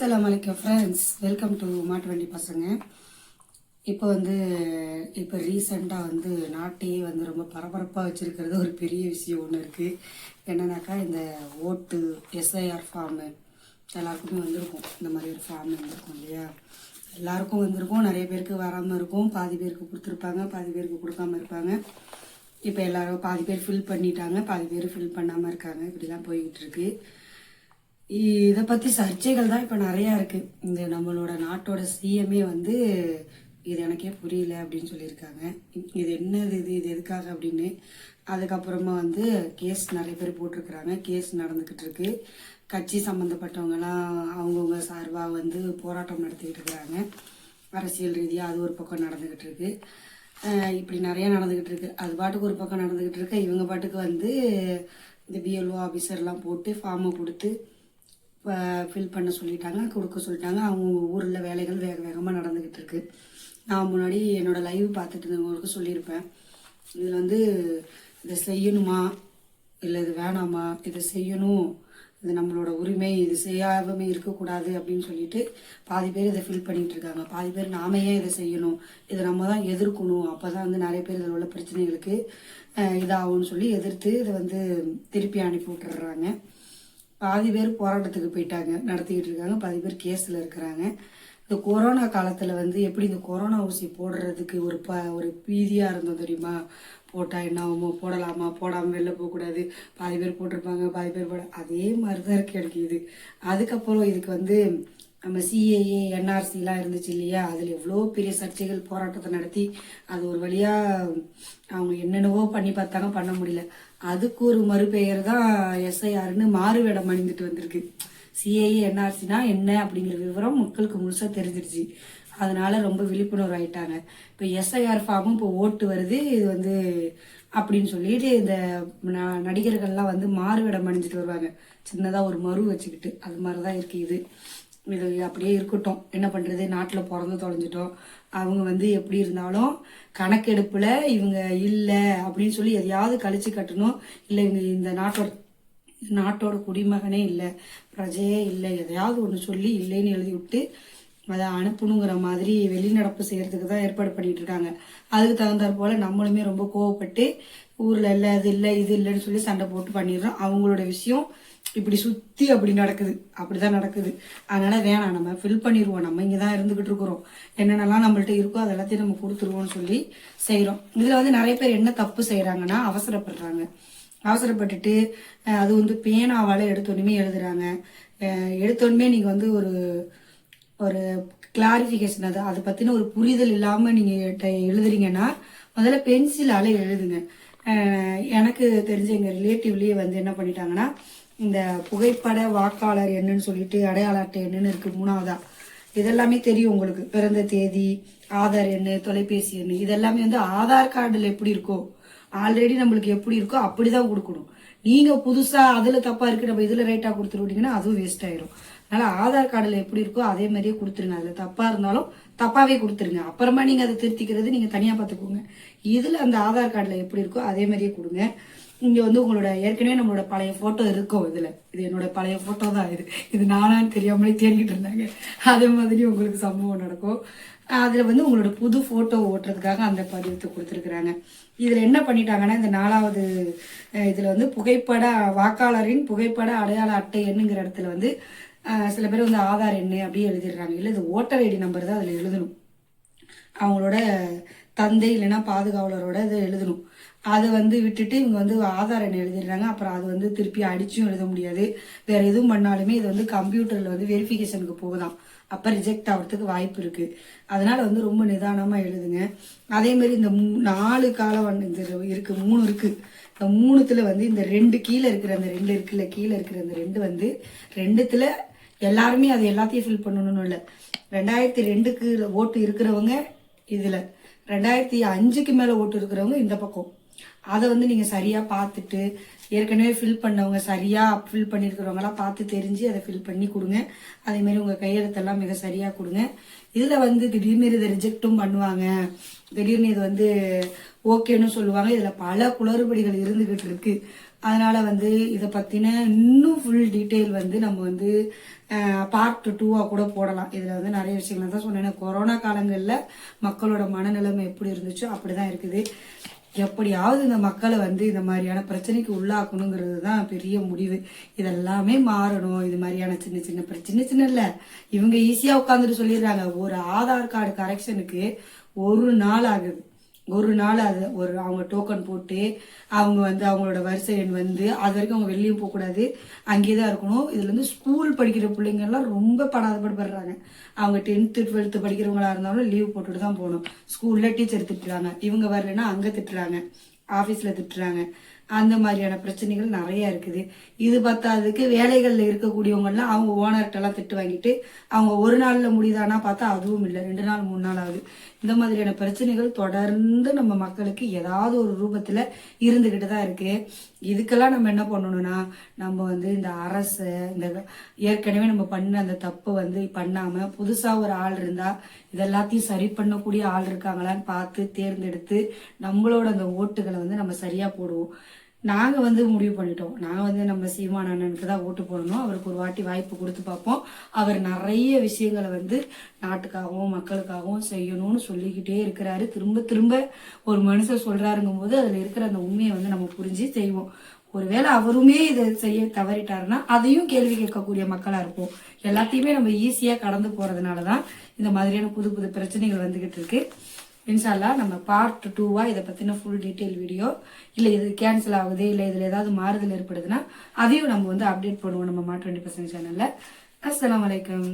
அஸ்லாம் வலைக்கம் friends welcome to மாட்டு வண்டி பசங்க. இப்போ வந்து இப்போ ரீசெண்டாக வந்து நாட்டையே வந்து ரொம்ப பரபரப்பாக வச்சுருக்கிறது ஒரு பெரிய விஷயம் ஒன்று இருக்குது என்னன்னாக்கா இந்த ஓட்டு எஸ்ஐஆர் ஃபார்மு எல்லாருக்குமே வந்திருக்கும். இந்த மாதிரி ஒரு ஃபார்ம் வந்திருக்கும் இல்லையா? எல்லாருக்கும் வந்திருக்கும். நிறைய பேருக்கு வராமல் இருக்கும். பாதி பேருக்கு கொடுத்துருப்பாங்க பாதி பேருக்கு கொடுக்காம இருப்பாங்க. இப்போ எல்லோரும் பாதி பேர் ஃபில் பண்ணிட்டாங்க பாதி பேர் ஃபில் பண்ணாமல் இருக்காங்க. இப்படிலாம் போய்கிட்டு இருக்குது இதை பற்றி சர்ச்சைகள் தான் இப்போ நிறையா இருக்குது இந்த நம்மளோட நாட்டோட சிஎம்ஏ வந்து இது எனக்கே புரியல அப்படின்னு சொல்லியிருக்காங்க. இது என்னது இது இது எதுக்காக அப்படின்னு. அதுக்கப்புறமா வந்து கேஸ் நிறைய பேர் போட்டிருக்கிறாங்க. கேஸ் நடந்துக்கிட்டு இருக்கு. கட்சி சம்மந்தப்பட்டவங்கலாம் அவங்கவுங்க சார்பாக வந்து போராட்டம் நடத்திக்கிட்டு இருக்கிறாங்க. அரசியல் ரீதியாக அது ஒரு பக்கம் நடந்துக்கிட்டு இருக்கு. இப்படி நிறையா நடந்துக்கிட்டு இருக்கு. அது பாட்டுக்கு ஒரு பக்கம் நடந்துக்கிட்டு இருக்கு. இவங்க பாட்டுக்கு வந்து இந்த பிஎல்ஓ ஆஃபீஸர்லாம் போட்டு ஃபார்மை கொடுத்து ஃபில் பண்ண சொல்லிட்டாங்க கொடுக்க சொல்லிட்டாங்க. அவங்க ஊரில் வேலைகள் வேக வேகமாக நடந்துக்கிட்டு இருக்கு. நான் முன்னாடி என்னோட லைவ் பார்த்துட்டு இருந்தவங்களுக்கு சொல்லியிருப்பேன். இதில் வந்து இதை செய்யணுமா? இல்லை இது வேணாமா? இதை செய்யணும். இது நம்மளோட உரிமை. இது செய்யாம இருக்கக்கூடாது அப்படின்னு சொல்லிட்டு பாதி பேர் இதை ஃபில் பண்ணிகிட்டு இருக்காங்க. பாதி பேர் நாம ஏன் இதை செய்யணும்? இதை நம்ம தான் எதிர்க்கணும். அப்போ தான் வந்து நிறைய பேர் இதில் உள்ள பிரச்சனைகளுக்கு இதாகும்னு சொல்லி எதிர்த்து இதை வந்து திருப்பி அனுப்பி விட்டுறாங்க பாதி பேர் போராட்டத்துக்கு போயிட்டாங்க நடத்திக்கிட்டு இருக்காங்க பாதி பேர் கேஸில் இருக்கிறாங்க. இந்த கொரோனா காலத்தில் வந்து எப்படி இந்த கொரோனா ஊசி போடுறதுக்கு ஒரு ப ஒரு பீதியாக இருந்தோம் தெரியுமா? போட்டால் என்ன ஆகுமோ போடலாமா? போடாமல் வெளில போகக்கூடாது பாதி பேர் போட்டிருப்பாங்க பாதி பேர் போட அதே மாதிரி தான் இருக்குது எனக்கு இது. அதுக்கப்புறம் இதுக்கு வந்து நம்ம சிஏஏ என்ஆர்சிலாம் இருந்துச்சு இல்லையா? அதில் எவ்வளோ பெரிய சர்ச்சைகள் போராட்டத்தை நடத்தி அது ஒரு வழியாக அவங்க என்னென்னவோ பண்ணி பார்த்தாங்க பண்ண முடியல. அதுக்கு ஒரு மறுபெயர் தான் எஸ்ஐஆர்னு மாறுவேடம் அணிந்துட்டு வந்திருக்கு. சிஏஏ என்ஆர்சினா என்ன அப்படிங்கிற விவரம் மக்களுக்கு முழுசாக தெரிஞ்சிருச்சு. அதனால ரொம்ப விழிப்புணர்வு ஆயிட்டாங்க. இப்போ எஸ்ஐஆர் ஃபார்மும் இப்போ ஓட்டு வருது இது வந்து அப்படின்னு சொல்லிட்டு இந்த ந- நடிகர்கள்லாம் வந்து மாறுவேடம் அணிஞ்சிட்டு வருவாங்க. சின்னதாக ஒரு மறு வச்சுக்கிட்டு அது மாதிரி தான் இருக்கு இது. இது அப்படியே இருக்கட்டும். என்ன பண்ணுறது நாட்டில் பிறந்து தொலைஞ்சிட்டோம். அவங்க வந்து எப்படி இருந்தாலும் கணக்கெடுப்பில் இவங்க இல்லை அப்படின்னு சொல்லி எதையாவது கழிச்சு கட்டணும். இல்லை இவங்க இந்த நாட்டோட நாட்டோட குடிமகனே இல்லை பிரஜையே இல்லை எதையாவது ஒன்று சொல்லி இல்லைன்னு எழுதி விட்டு அதை அனுப்பணுங்கிற மாதிரி வெளிநடப்பு செய்கிறதுக்கு தான் ஏற்பாடு பண்ணிட்டு இருக்காங்க. அதுக்கு தகுந்தாற் போல் நம்மளுமே ரொம்ப கோவப்பட்டு ஊரில் இல்லை அது இல்லை இது இல்லைன்னு சொல்லி சண்டை போட்டு பண்ணிடுறோம். அவங்களோட விஷயம் இப்படி சுத்தி அப்படி நடக்குது. அப்படிதான் நடக்குது. அதனால வேணாம். நம்ம ஃபில் பண்ணிடுவோம் நம்ம இங்கே தான் இருந்துகிட்டு இருக்கிறோம். என்னென்னலாம் நம்மள்ட்ட இருக்கோ அது எல்லாத்தையும் நம்ம கொடுத்துருவோம்னு சொல்லி செய்கிறோம் இதுல வந்து நிறைய பேர் என்ன தப்பு செய்கிறாங்கன்னா அவசரப்படுறாங்க. அவசரப்பட்டுட்டு அது வந்து பேனாவால எடுத்தோடனே எழுதுறாங்க. எடுத்தோன்னே எடுத்தோடனே நீங்க வந்து ஒரு ஒரு கிளாரிஃபிகேஷன் அது அதை பத்தின ஒரு புரிதல் இல்லாம நீங்க எழுதுறீங்கன்னா முதல்ல பென்சிலால எழுதுங்க. எனக்கு தெரிஞ்ச எங்க ரிலேட்டிவ்லயே வந்து என்ன பண்ணிட்டாங்கன்னா இந்த புகைப்பட வாக்காளர் என்னன்னு சொல்லிட்டு அடையாள அட்டை என்னன்னு இருக்கு மூணாவதா. இதெல்லாமே தெரியும் உங்களுக்கு. பிறந்த தேதி ஆதார் எண்ணு தொலைபேசி எண்ணு இதெல்லாமே வந்து ஆதார் கார்டுல எப்படி இருக்கோ ஆல்ரெடி நம்மளுக்கு எப்படி இருக்கோ அப்படிதான் கொடுக்கணும். நீங்க புதுசா அதுல தப்பா இருக்கு நம்ம இதுல ரைட்டா கொடுத்துருவீங்கன்னா அதுவும் வேஸ்ட் ஆயிரும். அதனால ஆதார் கார்டுல எப்படி இருக்கோ அதே மாதிரியே கொடுத்துருங்க. அதுல தப்பா இருந்தாலும் தப்பாவே கொடுத்துருங்க. அப்புறமா நீங்க அதை திருத்திக்கிறது நீங்க தனியா பாத்துக்கோங்க இதுல அந்த ஆதார் கார்டுல எப்படி இருக்கோ அதே மாதிரியே கொடுங்க. இங்க வந்து உங்களோட ஏற்கனவே நம்மளோட பழைய போட்டோ இருக்கும் இதுல. இது என்னோட பழைய போட்டோ தான் இது. இது நானான்னு தெரியாமலே தேடிக்கிட்டு இருந்தாங்க. அதே மாதிரி உங்களுக்கு சம்பவம் நடக்கும். அதுல வந்து உங்களோட புது போட்டோ ஓட்டுறதுக்காக அந்த பதிவத்தை கொடுத்துருக்குறாங்க. இதுல என்ன பண்ணிட்டாங்கன்னா இந்த நாலாவது இதில் இதுல வந்து புகைப்பட வாக்காளரின் புகைப்பட அடையாள அட்டை எண்ணுங்கிற இடத்துல வந்து சில பேர் வந்து ஆதார் எண்ணு அப்படியே எழுதிடுறாங்க. இல்லை இது ஓட்டர் ஐடி நம்பர் தான் அதுல எழுதணும். அவங்களோட தந்தை இல்லைன்னா பாதுகாவலரோட இதை எழுதணும். அதை வந்து விட்டுட்டு இவங்க வந்து ஆதார் எண் எழுதிடுறாங்க. அப்புறம் அது வந்து திருப்பி அடிச்சும் எழுத முடியாது. வேற எதுவும் பண்ணாலுமே இது வந்து கம்ப்யூட்டர்ல வந்து வெரிஃபிகேஷனுக்கு போகுதாம் அப்ப ரிஜெக்ட் ஆகிறதுக்கு வாய்ப்பு இருக்கு. அதனால வந்து ரொம்ப நிதானமா எழுதுங்க. அதே மாதிரி இந்த மூ- நாலு காலம் வந்து இருக்கு மூணு இருக்கு. இந்த மூணுத்துல வந்து இந்த ரெண்டு கீழே இருக்கிற அந்த ரெண்டு இருக்குல்ல கீழே இருக்கிற அந்த ரெண்டு வந்து ரெண்டுத்துல எல்லாருமே அது எல்லாத்தையும் ஃபில் பண்ணணும்னு இல்லை. ரெண்டாயிரத்தி ரெண்டுக்கு ஓட்டு இருக்கிறவங்க இதுல. ரெண்டாயிரத்தி அஞ்சுக்கு மேல ஓட்டு இருக்கிறவங்க இந்த பக்கம். அதை வந்து நீங்கள் சரியாக பார்த்துட்டு ஏற்கனவே ஃபில் பண்ணவங்க சரியாக ஃபில் பண்ணியிருக்கிறவங்களாம் பார்த்து தெரிஞ்சு அதை ஃபில் பண்ணி கொடுங்க. அதே மாதிரி உங்கள் கையெழுத்தெல்லாம் மிக சரியாக கொடுங்க. இதில் வந்து திடீர்னு இதை ரிஜெக்டும் பண்ணுவாங்க. திடீர்னு இது வந்து ஓகேன்னு சொல்லுவாங்க. இதில் பல குளறுபடிகள் இருந்துகிட்டு இருக்கு. அதனால வந்து இதை பற்றின இன்னும் ஃபுல் டீட்டெயில் வந்து நம்ம வந்து பார்ட் டூவாக கூட போடலாம். இதில் வந்து நிறைய விஷயங்கள். தான் சொன்னேன் கொரோனா காலங்களில் மக்களோட மனநிலைமை எப்படி இருந்துச்சோ அப்படி தான் இருக்குது. எப்படியாவது இந்த மக்களை வந்து இந்த மாதிரியான பிரச்சனைக்கு உள்ளாக்கணுங்கிறது தான் பெரிய முடிவு. இதெல்லாமே மாறணும். இது மாதிரியான சின்ன சின்ன பிரச்சனை சின்ன சின்ன இல்லை. இவங்க ஈஸியாக உட்காந்துட்டு சொல்லிடுறாங்க. ஒரு ஆதார் கார்டு கரெக்ஷனுக்கு ஒரு நாள் ஆகுது. ஒரு நாள் அது ஒரு அவங்க டோக்கன் போட்டு அவங்க வந்து அவங்களோட வரிசை எண் வந்து அது வரைக்கும் அவங்க வெளியும் போகக்கூடாது அங்கேயே தான் இருக்கணும். இதில் வந்து ஸ்கூல் படிக்கிற பிள்ளைங்கள்லாம் ரொம்ப படாதப்படுறாங்க அவங்க டென்த்து டுவெல்த்து படிக்கிறவங்களா இருந்தாலும் லீவ் போட்டுட்டு தான் போகணும். ஸ்கூலில் டீச்சர் திட்டுறாங்க. இவங்க வரலைன்னா அங்கே திட்டுறாங்க. ஆஃபீஸில் திட்டுறாங்க. அந்த மாதிரியான பிரச்சனைகள் நிறைய இருக்குது. இது பத்தாததுக்கு வேலைகளில் இருக்கக்கூடியவங்கலாம் அவங்க ஓனர்கிட்டலாம் திட்டு வாங்கிட்டு அவங்க ஒரு நாளில் முடியுதானா பார்த்தா அதுவும் இல்லை. ரெண்டு நாள் மூணு நாள் ஆகுது. இந்த மாதிரியான பிரச்சனைகள் தொடர்ந்து நம்ம மக்களுக்கு ஏதாவது ஒரு ரூபத்தில் இருந்துக்கிட்டு தான் இருக்கு. இதுக்கெல்லாம் நம்ம என்ன பண்ணணும்னா நம்ம வந்து இந்த அரசு இந்த ஏற்கனவே நம்ம பண்ண அந்த தப்பை வந்து பண்ணாமல் புதுசாக ஒரு ஆள் இருந்தால் இதெல்லாத்தையும் சரி பண்ணக்கூடிய ஆள் இருக்காங்களான்னு பார்த்து தேர்ந்தெடுத்து நம்மளோட அந்த ஓட்டுகளை வந்து நம்ம சரியாக போடுவோம். நாங்கள் வந்து முடிவு பண்ணிட்டோம். நாங்கள் வந்து நம்ம சீமான் அண்ணனுக்கு தான் ஓட்டு போடணும். அவருக்கு ஒரு வாட்டி வாய்ப்பு கொடுத்து பார்ப்போம். அவர் நிறைய விஷயங்களை வந்து நாட்டுக்காகவும் மக்களுக்காகவும் செய்யணும்னு சொல்லிக்கிட்டே இருக்கிறாரு. திரும்ப திரும்ப ஒரு மனுஷன் சொல்கிறாருங்கும் போது அதில் இருக்கிற அந்த உண்மையை வந்து நம்ம புரிஞ்சு செய்வோம். ஒருவேளை அவருமே இதை செய்ய தவறிட்டாருன்னா அதையும் கேள்வி கேட்கக்கூடிய மக்களாக இருப்போம். எல்லாத்தையுமே நம்ம ஈஸியாக கடந்து போகிறதுனால தான் இந்த மாதிரியான புது புது பிரச்சனைகள் வந்துகிட்டு இருக்கு. இன்ஷால்லா நம்ம பார்ட் டூவாக இதை பற்றின ஃபுல் டீட்டெயில் வீடியோ இல்லை இது கேன்சல் ஆகுது இல்லை இதில் ஏதாவது மாறுதல் ஏற்படுதுன்னா அதையும் நம்ம வந்து அப்டேட் பண்ணுவோம் நம்ம மா டுவெண்ட்டி பர்சன்ட் சேனலில் அஸ்லாம் வலைக்கம்